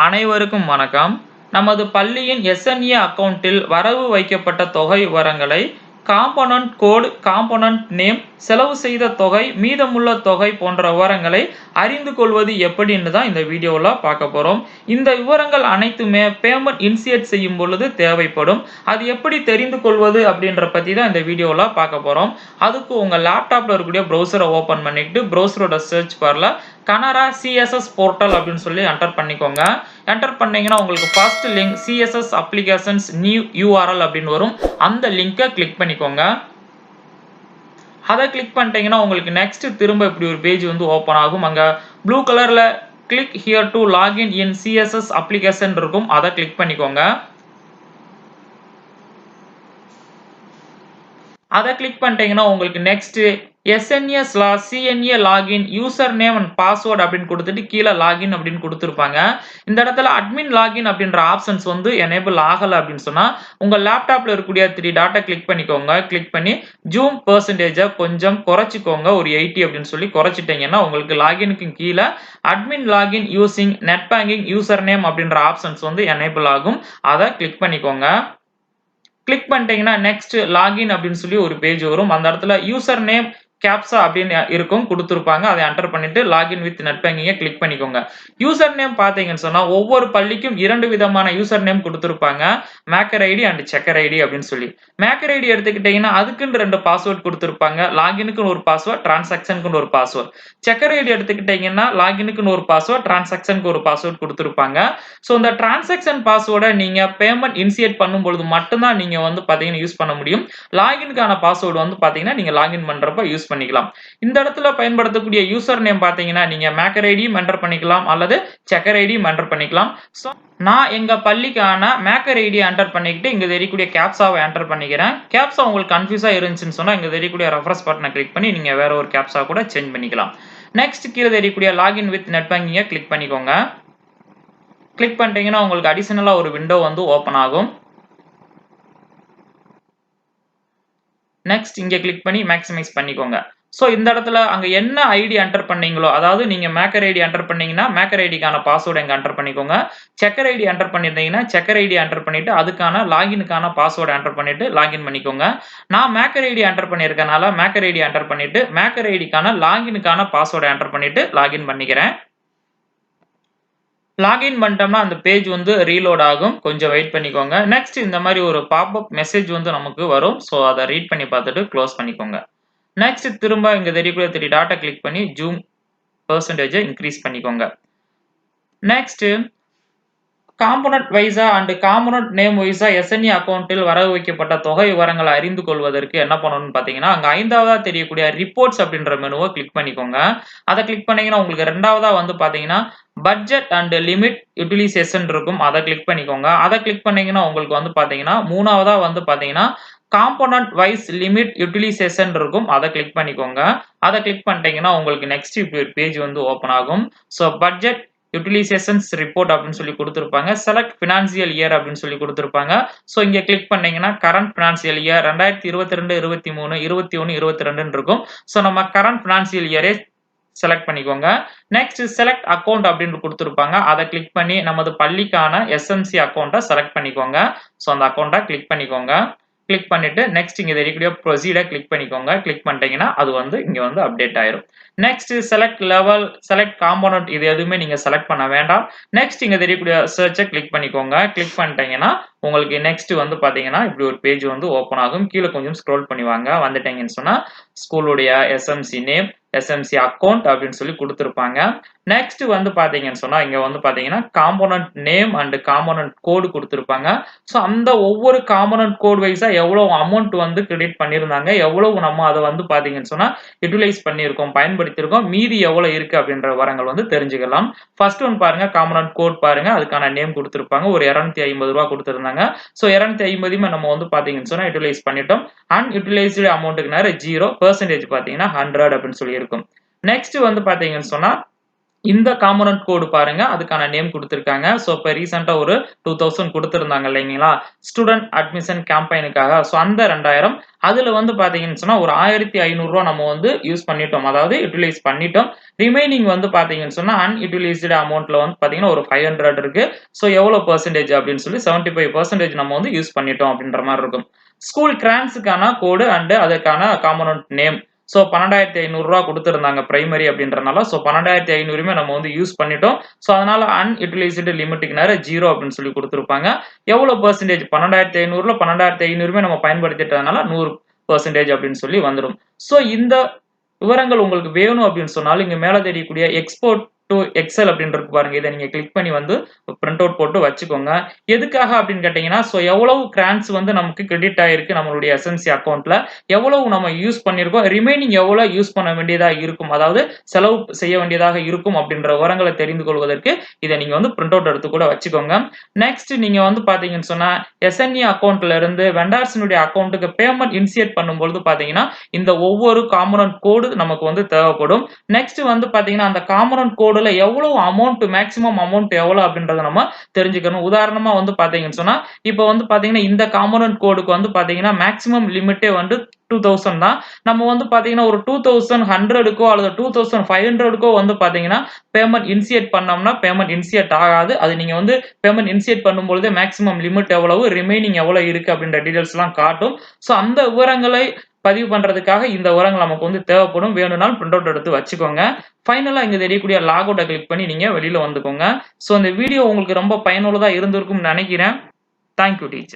அனைவருக்கும் வணக்கம். நமது பள்ளியின் எஸ்என்ஏ அக்கவுண்டில் வரவு வைக்கப்பட்ட தொகை விவரங்களை காம்பனன்ட் கோடு காம்பனன்ட் நேம் செலவு செய்த தொகை மீதமுள்ள தொகை போன்ற விவரங்களை அறிந்து கொள்வது எப்படின்னு தான் இந்த வீடியோவில் பார்க்க போகிறோம் இந்த விவரங்கள் அனைத்துமே பேமெண்ட் இனிஷியேட் செய்யும் பொழுது தேவைப்படும். அது எப்படி தெரிந்து கொள்வது அப்படின்ற பற்றி தான் இந்த வீடியோவில் பார்க்க போகிறோம் அதுக்கு உங்கள் லேப்டாப்பில் இருக்கக்கூடிய ப்ரௌசரை ஓப்பன் பண்ணிக்கிட்டு ப்ரௌசரோட சர்ச் பாரில் கனரா சிஎஸ்எஸ் போர்ட்டல் அப்படின்னு சொல்லி என்டர் பண்ணிக்கோங்க. என்டர் பண்ணீங்கன்னா உங்களுக்கு first link CSS applications new URL அப்படின்னு வரும். அந்த லிங்கை கிளிக் பண்ணிக்கோங்க. அதை கிளிக் பண்ணிட்டீங்கன்னா உங்களுக்கு நெக்ஸ்ட் திரும்ப இப்படி ஒரு பேஜ் வந்து ஓப்பன் ஆகும். அங்கே ப்ளூ கலரில் click here to login in CSS application இருக்கும். அதை கிளிக் பண்ணிக்கோங்க. அதை கிளிக் பண்ணிட்டீங்கன்னா உங்களுக்கு next SNS law CNA login user name and password அப்படின்னு கொடுத்துட்டு கீழே லாகின் அப்படின்னு கொடுத்துருப்பாங்க. இந்த இடத்துல அட்மின் லாகின் அப்படின்ற ஆப்ஷன்ஸ் வந்து எனேபிள் ஆகலை அப்படின்னு சொன்னால் உங்கள் லேப்டாப்பில் இருக்கக்கூடிய த்ரீ டாட்டா கிளிக் பண்ணிக்கோங்க. கிளிக் பண்ணி ஜூம் பர்சன்டேஜை கொஞ்சம் குறைச்சிக்கோங்க. ஒரு எயிட்டி அப்படின்னு சொல்லி குறைச்சிட்டிங்கன்னா உங்களுக்கு லாகினுக்கு கீழே admin login using net banking user name அப்படின்ற ஆப்ஷன்ஸ் வந்து எனேபிள் ஆகும். அதை கிளிக் பண்ணிக்கோங்க. கிளிக் பண்ணிட்டீங்கன்னா நெக்ஸ்ட் லாகின் அப்படின்னு சொல்லி ஒரு பேஜ் வரும். அந்த இடத்துல யூசர் நேம் கேப்சா அப்படின்னு இருக்கும் கொடுத்துருப்பாங்க. அதை என்டர் பண்ணிட்டு லாகின் வித் நெட் பேங்கிங்கை கிளிக் பண்ணிக்கோங்க. யூசர் நேம் பார்த்தீங்கன்னு சொன்னால் ஒவ்வொரு பள்ளிக்கும் இரண்டு விதமான யூசர் நேம் கொடுத்துருப்பாங்க. Maker ID and checker ID அப்படின்னு சொல்லி. மேக்கர் ஐடி எடுத்துக்கிட்டீங்கன்னா அதுக்குன்னு ரெண்டு பாஸ்வேர்ட் கொடுத்துருப்பாங்க. லாகினுக்குன்னு ஒரு பாஸ்வேர்ட் டிரான்சாக்ஷனுக்குன்னு ஒரு பாஸ்வேர்ட் செக்கர் ஐடி எடுத்துக்கிட்டீங்கன்னா லாகினுக்குன்னு ஒரு பாஸ்வேர்ட் டிரான்சாக்ஷனுக்கு ஒரு பாஸ்வேர்ட் கொடுத்துருப்பாங்க. ஸோ இந்த டிரான்சாக்ஷன் பாஸ்வேர்டை நீங்கள் பேமெண்ட் இனிஷியேட் பண்ணும்பொழுது மட்டும்தான் நீங்கள் வந்து பார்த்தீங்கன்னா யூஸ் பண்ண முடியும். லாகினுக்கான பாஸ்வேர்டு வந்து பார்த்தீங்கன்னா நீங்கள் லாகின் பண்ணுறப்ப யூஸ் பண்ணிக்கலாம். இந்த இடத்துல பயன்படுத்தக்கூடிய யூசர் நேம் பார்த்தீங்கன்னா நீங்கள் மேக்கர் ஐடியும் என்டர் பண்ணிக்கலாம் அல்லது செக்கர் ஐடியும் என்டர் பண்ணிக்கலாம். ஸோ நான் எங்கள் பள்ளிக்கான மேக்கர் ஐடியை என்டர் பண்ணிக்கிட்டு இங்கே தெரியக்கூடிய கேப்ஸாவை என்டர் பண்ணிக்கிறேன். கேப்ஸா உங்களுக்கு கன்ஃபியூஸாக இருந்துச்சுன்னு சொன்னால் இங்கே தெரியக்கூடிய ரெஃபரன்ஸ் பட்டனை கிளிக் பண்ணி நீங்கள் வேற ஒரு கேப்ஸா கூட சேஞ்ச் பண்ணிக்கலாம். நெக்ஸ்ட் கீழே தெரியக்கூடிய லாகின் வித் நெட் பேங்கிங்கை கிளிக் பண்ணிக்கோங்க. கிளிக் பண்ணிட்டீங்கன்னா உங்களுக்கு அடிஷனலாக ஒரு விண்டோ வந்து ஓப்பன் ஆகும். நெக்ஸ்ட் இங்கே கிளிக் பண்ணி மேக்ஸிமைஸ் பண்ணிக்கோங்க. ஸோ இந்த இடத்துல அங்கே என்ன ஐடி என்டர் பண்ணீங்களோ அதாவது நீங்கள் மேக்கர் ஐடி என்டர் பண்ணீங்கன்னா மேக்கர் ஐடிக்கான பாஸ்வேர்டு எங்கே என்டர் பண்ணிக்கோங்க. செக்கர் ஐடி என்டர் பண்ணியிருந்தீங்கன்னா செக்கர் ஐடி என்டர் பண்ணிட்டு அதுக்கான லாகினுக்கான பாஸ்வேர்டு என்டர் பண்ணிட்டு லாகின் பண்ணிக்கோங்க. நான் மேக்கர் ஐடி என்டர் பண்ணியிருக்கனால மேக்கர் ஐடி என்டர் பண்ணிட்டு மேக்கர் ஐடிக்கான லாகினுக்கான பாஸ்வேர்டு என்டர் பண்ணிட்டு லாகின் பண்ணிக்கிறேன். லாகின் பண்ணிட்டோம்னா அந்த பேஜ் வந்து ரீலோட் ஆகும். கொஞ்சம் வெயிட் பண்ணிக்கோங்க. நெக்ஸ்ட் இந்த மாதிரி ஒரு பாப்அப் மெசேஜ் வந்து நமக்கு வரும். ஸோ அதை ரீட் பண்ணி பார்த்துட்டு க்ளோஸ் பண்ணிக்கோங்க. நெக்ஸ்ட் திரும்ப இங்கே தெரியக்கூடிய த்ரீ டாட்டா கிளிக் பண்ணி ஜூம் பர்சன்டேஜை இன்க்ரீஸ் பண்ணிக்கோங்க. நெக்ஸ்ட் காம்பனட் வைஸா அண்ட் காம்பனட் நேம் வைஸா எஸ்என்இ அக்கௌண்ட்டில் வரவு வைக்கப்பட்ட தொகை விவரங்களை அறிந்து கொள்வதற்கு என்ன பண்ணணும்னு பார்த்தீங்கன்னா அங்கே ஐந்தாவதா தெரியக்கூடிய ரிப்போர்ட்ஸ் அப்படின்ற மெனுவை கிளிக் பண்ணிக்கோங்க. அதை கிளிக் பண்ணீங்கன்னா உங்களுக்கு ரெண்டாவதா வந்து பார்த்தீங்கன்னா பட்ஜெட் அண்ட் லிமிட் யூட்டிலைசேஷன் இருக்கும். அதை கிளிக் பண்ணிக்கோங்க. அதை கிளிக் பண்ணீங்கன்னா உங்களுக்கு வந்து பார்த்தீங்கன்னா மூணாவதா வந்து பார்த்தீங்கன்னா காம்போனன்ட் வைஸ் லிமிட் யூட்டிலைசேஷன் இருக்கும். அதை கிளிக் பண்ணிக்கோங்க. அதை கிளிக் பண்ணிட்டீங்கன்னா உங்களுக்கு நெக்ஸ்ட் பேஜ் வந்து ஓப்பன் ஆகும். ஸோ பட்ஜெட் யூட்டிலைசேஷன்ஸ் ரிப்போர்ட் அப்படின்னு சொல்லி கொடுத்துருப்பாங்க. செலக்ட் ஃபினான்சியல் இயர் அப்படின்னு சொல்லி கொடுத்துருப்பாங்க. ஸோ இங்கே கிளிக் பண்ணீங்கன்னா கரண்ட் ஃபினான்சியல் இயர் ரெண்டாயிரத்தி இருபத்தி ரெண்டு இருபத்தி மூணு இருபத்தி ஒன்று இருபத்தி ரெண்டுன்னு இருக்கும். ஸோ நம்ம கரண்ட் ஃபினான்சியல் இயரே செலக்ட் பண்ணிக்கோங்க. நெக்ஸ்ட் செலக்ட் அக்கௌண்ட் அப்படின்னு கொடுத்துருப்பாங்க. அதை கிளிக் பண்ணி நமது பள்ளிக்கான எஸ்எம்சி அக்கௌண்ட்டை செலக்ட் பண்ணிக்கோங்க. ஸோ அந்த அக்கௌண்ட்டை கிளிக் பண்ணிக்கோங்க. கிளிக் பண்ணிட்டு நெக்ஸ்ட் இங்கே தெரியக்கூடிய ப்ரொசீடை கிளிக் பண்ணிக்கோங்க. கிளிக் பண்ணிட்டீங்கன்னா அது வந்து இங்கே வந்து அப்டேட் ஆயிரும். Next select level select component இது எதுவுமே நீங்க செலக்ட் பண்ண வேண்டாம். நெக்ஸ்ட் இங்க தெரியக்கூடிய சர்ச்சை கிளிக் பண்ணிக்கோங்க. கிளிக் பண்ணிட்டீங்கன்னா உங்களுக்கு நெக்ஸ்ட் வந்து பாத்தீங்கன்னா இப்படி ஒரு பேஜ் வந்து ஓப்பன் ஆகும். கீழே கொஞ்சம் ஸ்க்ரோல் பண்ணிவாங்க வந்துட்டீங்கன்னு சொன்னா ஸ்கூலுடைய எஸ்எம்சி நேம் எஸ்எம்சி அக்கௌண்ட் அப்படின்னு சொல்லி கொடுத்துருப்பாங்க. நெக்ஸ்ட் வந்து பாத்தீங்கன்னு சொன்னா இங்க வந்து பாத்தீங்கன்னா component name and component code கொடுத்துருப்பாங்க. ஸோ அந்த ஒவ்வொரு காம்போனன்ட் கோட் வைஸா எவ்வளவு அமௌண்ட் வந்து கிரெடிட் பண்ணியிருந்தாங்க எவ்வளவு நம்ம அதை வந்து பாத்தீங்கன்னு சொன்னா யூட்டிலைஸ் பண்ணியிருக்கோம் பயன்படுத்தியிருக்கோம் மீதி எவ்வளவு இருக்கு அப்படின்ற வரங்கள் வந்து தெரிஞ்சுக்கலாம். ஃபர்ஸ்ட் ஒன் பாருங்க காம்போனன்ட் கோட் பாருங்க அதுக்கான நேம் கொடுத்துருப்பாங்க. ஒரு இரநூத்தி ஐம்பது ரூபா கொடுத்துருந்தாங்க. ஸோ இரநூத்தி ஐம்பதுமே நம்ம வந்து பாத்தீங்கன்னு சொன்னா யூட்டிலைஸ் பண்ணிட்டோம். அன்யூட்டிலைஸ்டு அமௌண்ட்டுக்கு நேரம் ஜீரோ பர்சன்டேஜ் பாத்தீங்கன்னா ஹண்ட்ரட் அப்படின்னு சொல்லியிருக்கும். நெக்ஸ்ட் வந்து பாத்தீங்கன்னு சொன்னா இந்த காம்பனன்ட் கோடு பாருங்க அதுக்கான நேம் கொடுத்துருக்காங்க. ஸோ இப்போ ரீசெண்டாக ஒரு டூ தௌசண்ட் கொடுத்துருந்தாங்க இல்லைங்களா? ஸ்டூடெண்ட் அட்மிஷன் கேம்பெயினுக்காக ஸோ அந்த ரெண்டாயிரம். அதில் வந்து பார்த்தீங்கன்னு சொன்னால் ஒரு ஆயிரத்தி ஐநூறுரூவா நம்ம வந்து யூஸ் பண்ணிட்டோம். அதாவது யூட்டிலைஸ் பண்ணிட்டோம். ரிமைனிங் வந்து பார்த்தீங்கன்னு சொன்னால் அன்யூட்டிலைஸ்டு அமௌண்ட்டில் வந்து பார்த்தீங்கன்னா ஒரு ஃபைவ் ஹண்ட்ரட் இருக்கு. ஸோ எவ்வளோ பர்சன்டேஜ் அப்படின்னு சொல்லி செவன்ட்டி ஃபைவ் பர்சன்டேஜ் நம்ம வந்து யூஸ் பண்ணிட்டோம் அப்படின்ற மாதிரி இருக்கும். ஸ்கூல் கிரான்ஸுக்கான கோடு அண்டு அதுக்கான காம்பனன்ட் நேம் ஸோ பன்னெண்டாயிரத்தி ஐநூறுரூவா கொடுத்துருந்தாங்க பிரைமரி அப்படின்றனால. ஸோ பன்னெண்டாயிரத்தி ஐநூறுமே நம்ம வந்து யூஸ் பண்ணிட்டோம். ஸோ அதனால அன்யூட்டிலைஸ்டு லிமிட்டுக்கு நேரம் ஜீரோ அப்படின்னு சொல்லி கொடுத்துருப்பாங்க. எவ்வளோ பர்சன்டேஜ் பன்னெண்டாயிரத்தி ஐநூறுல பன்னெண்டாயிரத்தி ஐநூறுமே நம்ம பயன்படுத்திட்டதுனால நூறு பர்சன்டேஜ் அப்படின்னு சொல்லி வந்துடும். ஸோ இந்த விவரங்கள் உங்களுக்கு வேணும் அப்படின்னு சொன்னாலும் இங்கே மேலே தெரியக்கூடிய எக்ஸ்போர்ட் டு எக்ஸல் அப்படின்றது பாருங்க. இதை நீங்க கிளிக் பண்ணி வந்து பிரிண்ட் அவுட் போட்டு வச்சுக்கோங்க. எதுக்காக அப்படின்னு கேட்டீங்கன்னா ஸோ எவ்வளவு கிரான்ஸ் வந்து நமக்கு கிரெடிட் ஆயிருக்கு நம்மளுடைய எஸ்என்சி அக்கௌண்ட்ல எவ்வளவு நம்ம யூஸ் பண்ணியிருக்கோம்? ரிமைனிங் எவ்வளவு யூஸ் பண்ண வேண்டியதாக இருக்கும்? அதாவது செலவு செய்ய வேண்டியதாக இருக்கும் அப்படின்ற விவரங்களை தெரிந்து கொள்வதற்கு இதை நீங்க வந்து பிரிண்ட் அவுட் எடுத்து கூட வச்சுக்கோங்க. நெக்ஸ்ட் நீங்க வந்து பாத்தீங்கன்னு சொன்னா எஸ்என்இ அக்கௌண்ட்ல இருந்து வெண்டார்ஸினுடைய அக்கௌண்ட்டுக்கு பேமெண்ட் இனிஷியேட் பண்ணும்பொழுது பாத்தீங்கன்னா இந்த ஒவ்வொரு காமனன் கோடு நமக்கு வந்து தேவைப்படும். நெக்ஸ்ட் வந்து பாத்தீங்கன்னா அந்த காம்பனன்ட் கோடுல எவ்வளவு அமௌண்ட் மேக்ஸிமம் அமௌண்ட் எவ்வளவு அப்படின்றத நம்ம தெரிஞ்சுக்கணும். உதாரணமா வந்து பாத்தீங்கன்னு சொன்னா இப்போ வந்து பாத்தீங்கன்னா இந்த காம்பனன்ட் கோடுக்கு வந்து பாத்தீங்கன்னா மேக்ஸிமம் லிமிட்டே வந்து டூ தௌசண்ட் தான். நம்ம வந்து பாத்தீங்கன்னா ஒரு டூ தௌசண்ட் ஹண்ட்ரடுக்கோ அல்லது டூ தௌசண்ட் ஃபைவ் ஹண்ட்ரடுக்கோ வந்து பாத்தீங்கன்னா பேமெண்ட் இனிஷியேட் பண்ணோம்னா பேமெண்ட் இனிஷியேட் ஆகாது. அது நீங்க வந்து பேமெண்ட் இனிஷியேட் பண்ணும்பொழுது மேக்ஸிமம் லிமிட் எவ்வளவு ரிமைனிங் எவ்வளவு இருக்கு அப்படின்ற டீடைல்ஸ் எல்லாம் காட்டும். ஸோ அந்த விவரங்களை பதிவு பண்ணுறதுக்காக இந்த உரங்கள் நமக்கு வந்து தேவைப்படும். வேணும்னாலும் பிரிண்ட் அவுட் எடுத்து வச்சுக்கோங்க. ஃபைனலாக இங்கே தெரியக்கூடிய லாக் அவுட்டை கிளிக் பண்ணி நீங்கள் வெளியில் வந்துக்கோங்க. ஸோ இந்த வீடியோ உங்களுக்கு ரொம்ப பயனுள்ளதாக இருந்திருக்கும்னு நினைக்கிறேன். Thank you teacher